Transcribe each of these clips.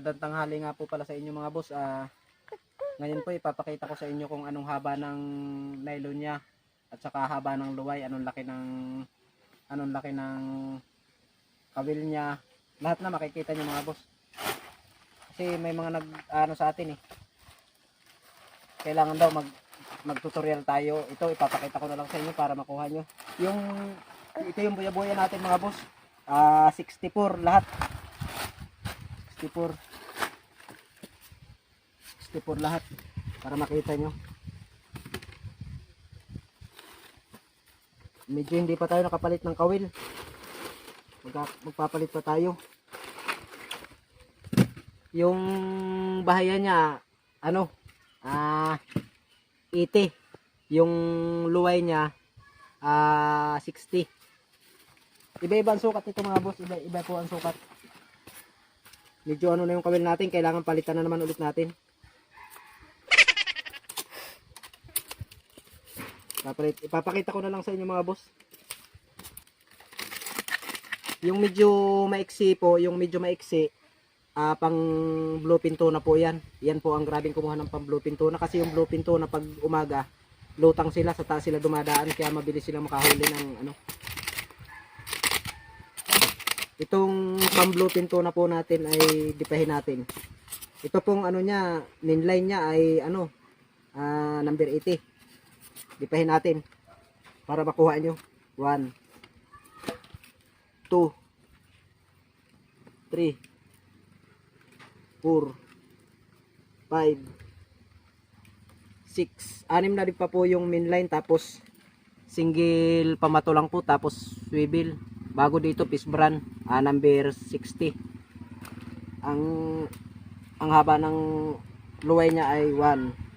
tanghali nga po pala sa inyo mga boss. Ah, ngayon po ipapakita ko sa inyo kung anong haba ng nylon niya at saka haba ng luway, anong laki ng anong laki ng kawil niya. Lahat na makikita niyo mga boss. Kasi may mga nag ano sa atin eh. Kailangan daw mag mag-tutorial tayo. Ito ipapakita ko na lang sa inyo para makuha nyo. Yung ito yung buya-buya natin mga boss. Ah, 64 lahat. 64 64 lahat. Para makita nyo. Medyo hindi pa tayo nakapalit ng kawil. Magpapalit pa tayo. Yung bahaya niya ano? Ah 80 yung luway niya ah 60 iba-iba ang sukat nito mga boss. Iba-iba po ang sukat. Medyo ano na yung kawil natin. Kailangan palitan na naman ulit natin Papalit, ipapakita ko na lang sa inyo mga boss yung medyo maiksi po yung medyo maiksi ah pang blue pinto na po yan yan po ang grabing kumuha ng pang blue pinto na kasi yung blue pinto na pag umaga lutang sila sa taas sila dumadaan kaya mabilis silang makahuli ng ano Itong pang-blue pinto na po natin ay dipahin natin. Ito pong ano niya, ninline niya ay ano, ah, number 80. Dipahin natin para makuha nyo. 1 2 3 4 5 6 Anim na rin pa po yung mainline tapos single pamato lang po tapos swivel. Bago dito fish brand ah, number 60 ang ang haba ng luway niya ay 1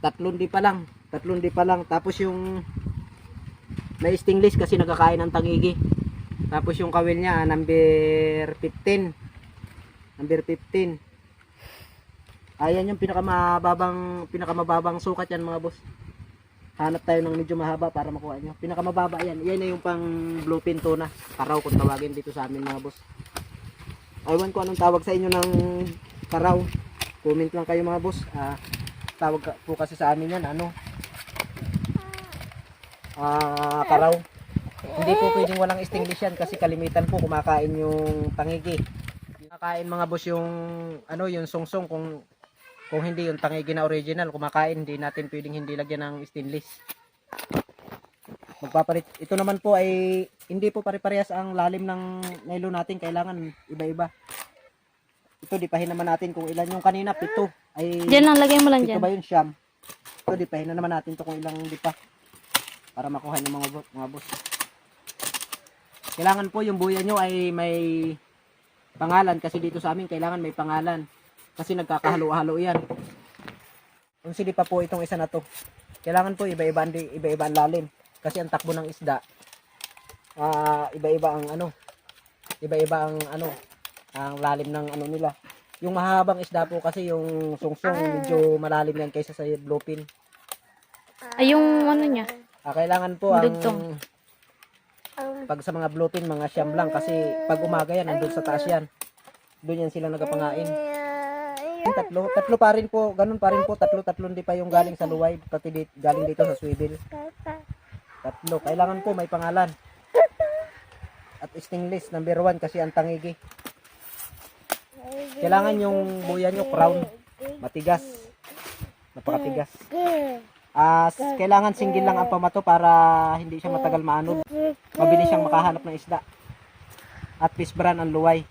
tatlong di pa lang tatlong di pa lang tapos yung may stingless kasi nagkakain ng tangigi tapos yung kawil niya number 15 number 15 ayan yung pinakamababang pinakamababang sukat yan mga boss hanap tayo ng medyo mahaba para makuha nyo. Pinakamababa yan. Yan na yung pang blue pin tuna. Karaw kung tawagin dito sa amin mga boss. Aywan ko anong tawag sa inyo ng karaw. Comment lang kayo mga boss. Ah, tawag po kasi sa amin yan. Ano? Ah, karaw. Hindi po pwedeng walang extinguish yan kasi kalimitan po kumakain yung tangigi. Kumakain mga boss yung ano yung sungsong kung kung hindi yung tangigi na original kumakain hindi natin pwedeng hindi lagyan ng stainless magpapalit ito naman po ay hindi po pare-parehas ang lalim ng nylon natin kailangan iba-iba ito dipahin naman natin kung ilan yung kanina pito ay Diyan lang, lagay mo lang pito dyan. ba yun siyam ito dipahin na naman natin to kung ilang dipa para makuha ng mga, bo- mga boss kailangan po yung buya nyo ay may pangalan kasi dito sa amin kailangan may pangalan kasi nagkakahalo-halo yan. Kung sili pa po itong isa na to. Kailangan po iba-iba ang iba-iba ang lalim kasi ang takbo ng isda ah iba-iba ang ano iba-iba ang ano ang lalim ng ano nila. Yung mahabang isda po kasi yung sungsong medyo malalim yan kaysa sa bluefin. Ay, yung ano niya. Ah, kailangan po ang Dugtong. pag sa mga bluefin mga siyam lang kasi pag umaga yan nandun sa taas yan. Doon yan sila nagapangain. Yung tatlo, tatlo pa rin po, ganun pa rin po, tatlo, tatlong di pa yung galing sa luway, pati di, galing dito sa swivel. Tatlo, kailangan po may pangalan. At stainless, number one, kasi ang tangigi. Kailangan yung buya nyo, crown, matigas. Napakatigas. As, kailangan single lang ang pamato para hindi siya matagal maanod. Mabilis siyang makahanap ng isda. At fish brand ang luway.